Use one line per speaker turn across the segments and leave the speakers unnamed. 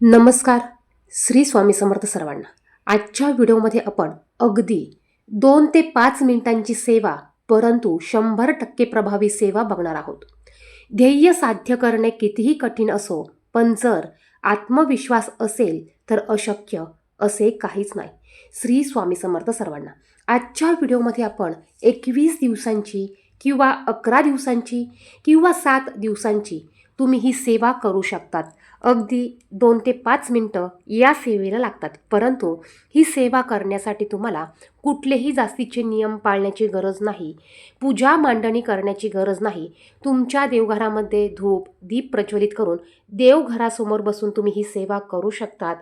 नमस्कार. श्री स्वामी समर्थ सर्वांना. आजच्या व्हिडिओमध्ये आपण अगदी दोन ते पाच मिनिटांची सेवा परंतु शंभर टक्के प्रभावी सेवा बघणार आहोत. ध्येय साध्य करणे कितीही कठीण असो पण जर आत्मविश्वास असेल तर अशक्य असे काहीच नाही. श्री स्वामी समर्थ सर्वांना. आजच्या व्हिडिओमध्ये आपण एकवीस दिवसांची किंवा अकरा दिवसांची किंवा सात दिवसांची तुम्ही ही सेवा करू शकतात. अगदी दोन ते पाच मिनटं या सेवेला लागतात. परंतु ही सेवा करण्यासाठी तुम्हाला कुठलेही जास्तीचे नियम पाळण्याची गरज नाही. पूजा मांडणी करण्याची गरज नाही. तुमच्या देवघरामध्ये धूप दीप प्रज्वलित करून देवघरासमोर बसून तुम्ही ही सेवा करू शकतात.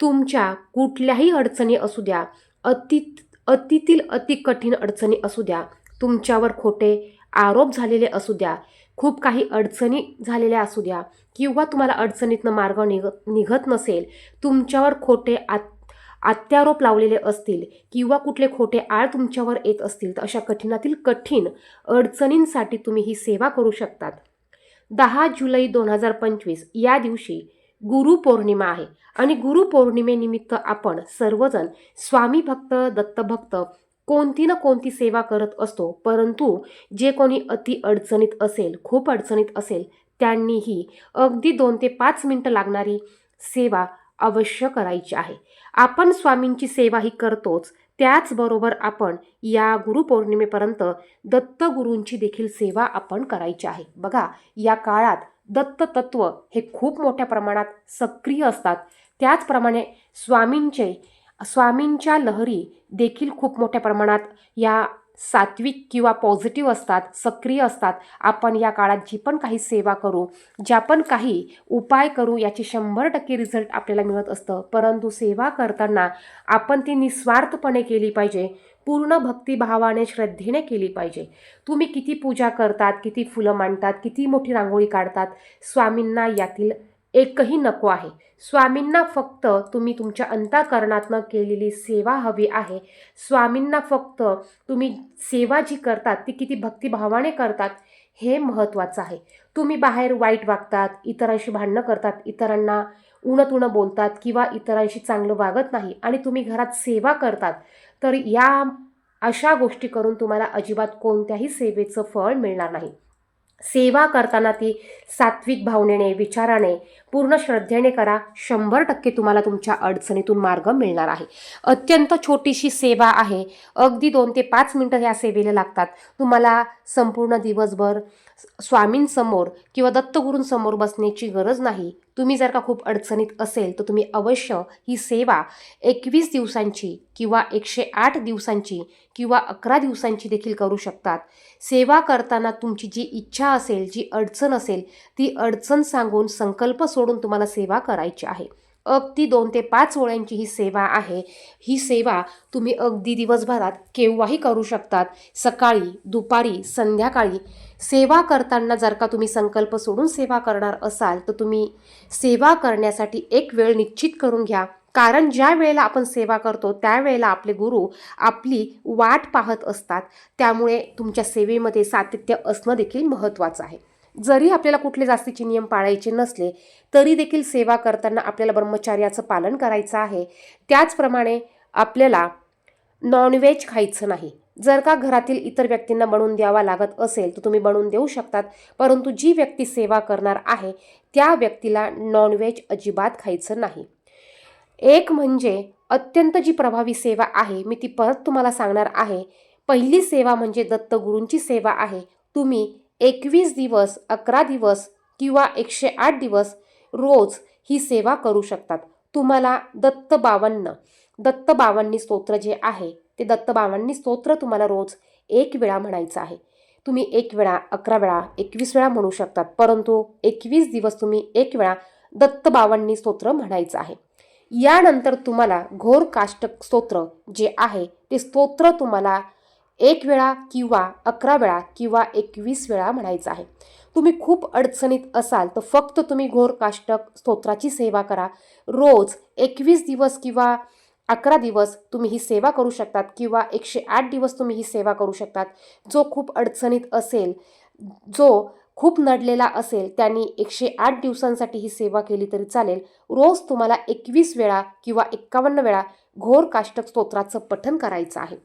तुमच्या कुठल्याही अडचणी असू द्या अति अतितील अति कठीण अडचणी असू द्या तुमच्यावर खोटे आरोप झालेले असू द्या खूप काही अडचणी झालेल्या असू द्या किंवा तुम्हाला अडचणीतनं मार्ग निघ निघत नसेल तुमच्यावर खोटे आत अत्यारोप लावलेले असतील किंवा कुठले खोटे आळ तुमच्यावर येत असतील तर अशा कठीणातील कठीण अडचणींसाठी तुम्ही ही सेवा करू शकतात. दहा जुलै दोन हजार पंचवीस या दिवशी गुरुपौर्णिमा आहे आणि गुरुपौर्णिमेनिमित्त आपण सर्वजण स्वामी भक्त दत्तभक्त कोणती ना कोणती सेवा करत असतो परंतु जे कोणी अति अडचणीत असेल खूप अडचणीत असेल त्यांनीही अगदी दोन ते पाच मिनटं लागणारी सेवा अवश्य करायची आहे. आपण स्वामींची सेवाही करतोच त्याचबरोबर आपण या गुरुपौर्णिमेपर्यंत दत्तगुरूंची देखील सेवा आपण करायची आहे. बघा या काळात दत्ततत्व हे खूप मोठ्या प्रमाणात सक्रिय असतात. त्याचप्रमाणे स्वामींचे स्वामींच्या लहरी देखील खूप मोठ्या प्रमाणात या सात्विक किंवा पॉझिटिव्ह असतात सक्रिय असतात. आपण या काळात जी पण काही सेवा करू ज्या पण काही उपाय करू याची शंभर टक्के रिझल्ट आपल्याला मिळत असतं. परंतु सेवा करताना आपण ती निस्वार्थपणे केली पाहिजे. पूर्ण भक्तिभावाने श्रद्धेने केली पाहिजे. तुम्ही किती पूजा करतात किती फुलं मांडतात किती मोठी रांगोळी काढतात स्वामींना यातील एकही नको आहे. स्वामींना फक्त तुम्ही तुमच्या अंतःकरणातनं केलेली सेवा हवी आहे. स्वामींना फक्त तुम्ही सेवा जी करतात ती किती भक्तिभावाने करतात हे महत्त्वाचं आहे. तुम्ही बाहेर वाईट वागतात इतरांशी भांडणं करतात इतरांना उणत उणं बोलतात किंवा इतरांशी चांगलं वागत नाही आणि तुम्ही घरात सेवा करतात तर या अशा गोष्टी करून तुम्हाला अजिबात कोणत्याही सेवेचं फळ मिळणार नाही. सेवा करताना ती सात्विक भावनेने विचाराने पूर्ण श्रद्धेने करा. शंभर टक्के तुम्हाला तुमच्या अडचणीतून मार्ग मिळणार आहे. अत्यंत छोटीशी सेवा आहे. अगदी दोन ते पाच मिनटं ह्या सेवेला लागतात. तुम्हाला संपूर्ण दिवसभर स्वामींसमोर किंवा दत्तगुरूंसमोर बसण्याची गरज नाही. तुम्ही जर का खूप अडचणीत असेल तर तुम्ही अवश्य ही सेवा एकवीस दिवसांची किंवा एकशे आठ दिवसांची किंवा अकरा दिवसांची देखील करू शकतात. सेवा करताना तुमची जी इच्छा असेल जी अडचण असेल ती अडचण सांगून संकल्प सोडून तुम्हाला सेवा करायची आहे. अगदी दोन ते पाच ओळ्यांची ही सेवा आहे. ही सेवा तुम्ही अगदी दिवसभरात केव्हाही करू शकतात. सकाळी दुपारी संध्याकाळी. सेवा करताना जर का तुम्ही संकल्प सोडून सेवा करणार असाल तर तुम्ही सेवा करण्यासाठी एक वेळ निश्चित करून घ्या. कारण ज्या वेळेला आपण सेवा करतो त्यावेळेला आपले गुरु आपली वाट पाहत असतात. त्यामुळे तुमच्या सेवेमध्ये सातत्य असणं देखील महत्त्वाचं आहे. जरी आपल्याला कुठले जास्तीचे नियम पाळायचे नसले तरी देखील सेवा करताना आपल्याला ब्रह्मचार्याचं पालन करायचं आहे. त्याचप्रमाणे आपल्याला नॉनव्हेज खायचं नाही. जर का घरातील इतर व्यक्तींना बनवून द्यावा लागत असेल तर तुम्ही बनवून देऊ शकतात. परंतु जी व्यक्ती सेवा करणार आहे त्या व्यक्तीला नॉनव्हेज अजिबात खायचं नाही. एक म्हणजे अत्यंत जी प्रभावी सेवा आहे मी ती परत तुम्हाला सांगणार आहे. पहिली सेवा म्हणजे दत्तगुरूंची सेवा आहे. तुम्ही एकवीस दिवस अकरा दिवस किंवा एकशे आठ दिवस रोज ही सेवा करू शकतात. तुम्हाला दत्त बावन्न दत्त बावन्नी स्तोत्र जे आहे ते दत्त बावन्नी स्तोत्र तुम्हाला रोज एक वेळा म्हणायचं आहे. तुम्ही एक वेळा अकरा वेळा एकवीस वेळा म्हणू शकतात परंतु एकवीस दिवस तुम्ही एक वेळा दत्त बावन्नी स्तोत्र म्हणायचं आहे. यानंतर तुम्हाला घोर काष्टक स्तोत्र जे आहे ते स्तोत्र तुम्हाला एक वेळा किंवा अकरा वेळा किंवा एकवीस वेळा म्हणायचं आहे. तुम्ही खूप अडचणीत असाल तर फक्त तुम्ही घोर काष्टक स्तोत्राची सेवा करा. रोज एकवीस दिवस किंवा अकरा दिवस तुम्ही ही सेवा करू शकतात किंवा एकशे आठ दिवस तुम्ही ही सेवा करू शकतात. जो खूप अडचणीत असेल जो खूप नडलेला असेल त्यांनी एकशे आठ दिवसांसाठी ही सेवा केली तरी चालेल. रोज तुम्हाला एकवीस वेळा किंवा एक्कावन्न वेळा घोर काष्टक स्तोत्राचं पठन करायचं आहे.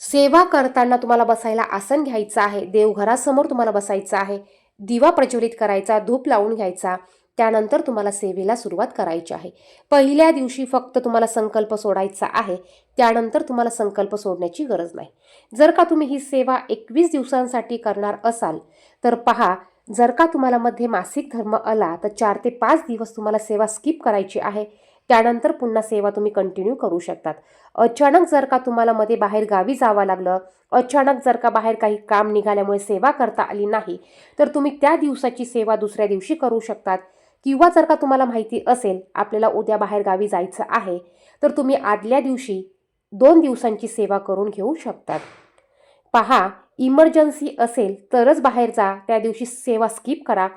सेवा करताना तुम्हाला बसायला आसन घ्यायचं आहे देवघरासमोर तुम्हाला बसायचं आहे दिवा प्रज्वलित करायचा धूप लावून घ्यायचा त्यानंतर तुम्हाला सेवेला सुरुवात करायची आहे. पहिल्या दिवशी फक्त तुम्हाला संकल्प सोडायचा आहे त्यानंतर तुम्हाला संकल्प सोडण्याची गरज नाही. जर का तुम्ही ही सेवा एकवीस दिवसांसाठी करणार असाल तर पहा जर का तुम्हाला मध्ये मासिक धर्म आला तर चार ते पाच दिवस तुम्हाला सेवा स्किप करायची आहे त्यानंतर पुन्हा सेवा तुम्ही कंटिन्यू करू शकतात. अचानक जर का तुम्हाला मध्ये बाहेर गावी जावं लागलं अचानक जर का बाहेर काही काम निघाल्यामुळे सेवा करता आली नाही तर तुम्ही त्या दिवसाची सेवा दुसऱ्या दिवशी करू शकतात. किंवा जर का तुम्हाला माहिती असेल आपल्याला उद्या बाहेर गावी जायचं आहे तर तुम्ही आदल्या दिवशी दोन दिवसांची सेवा करून घेऊ शकतात. पहा इमर्जन्सी असेल तरच बाहेर जा त्या दिवशी सेवा स्किप करा.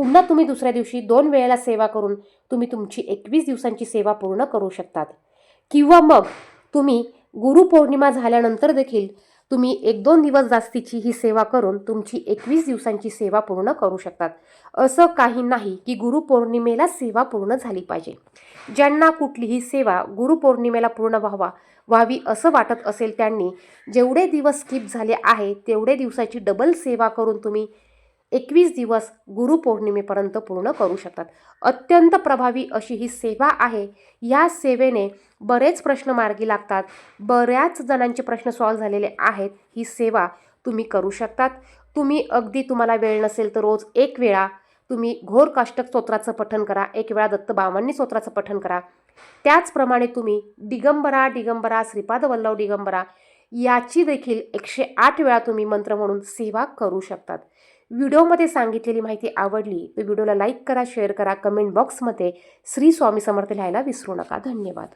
पुन्हा तुम्ही दुसऱ्या दिवशी दोन वेळेला सेवा करून तुम्ही तुमची एकवीस दिवसांची सेवा पूर्ण करू शकतात. किंवा मग तुम्ही गुरुपौर्णिमा झाल्यानंतर देखील तुम्ही एक दोन दिवस जास्तीची ही सेवा करून तुमची एकवीस दिवसांची सेवा पूर्ण करू शकतात. असं काही नाही की गुरुपौर्णिमेला सेवा पूर्ण झाली पाहिजे. ज्यांना कुठलीही सेवा गुरुपौर्णिमेला पूर्ण व्हावा व्हावी असं वाटत असेल त्यांनी जेवढे दिवस स्किप झाले आहे तेवढे दिवसाची डबल सेवा करून तुम्ही एकवीस दिवस गुरुपौर्णिमेपर्यंत पूर्ण करू शकतात. अत्यंत प्रभावी अशी ही सेवा आहे. या सेवेने बरेच प्रश्न मार्गी लागतात. बऱ्याच जणांचे प्रश्न सॉल्व्ह झालेले आहेत. ही सेवा तुम्ही करू शकतात. तुम्ही अगदी तुम्हाला वेळ नसेल तर रोज एक वेळा तुम्ही घोर काष्टक स्तोत्राचं पठण करा. एक वेळा दत्तबाबांनी स्तोत्राचं पठण करा. त्याचप्रमाणे तुम्ही दिगंबरा दिगंबरा श्रीपाद वल्लभ दिगंबरा याची देखील एकशे आठ वेळा तुम्ही मंत्र म्हणून सेवा करू शकतात. व्हिडिओमध्ये सांगितलेली माहिती आवडली तर व्हिडिओला लाईक करा शेअर करा कमेंट बॉक्समध्ये श्री स्वामी समर्थ लिहायला विसरू नका. धन्यवाद.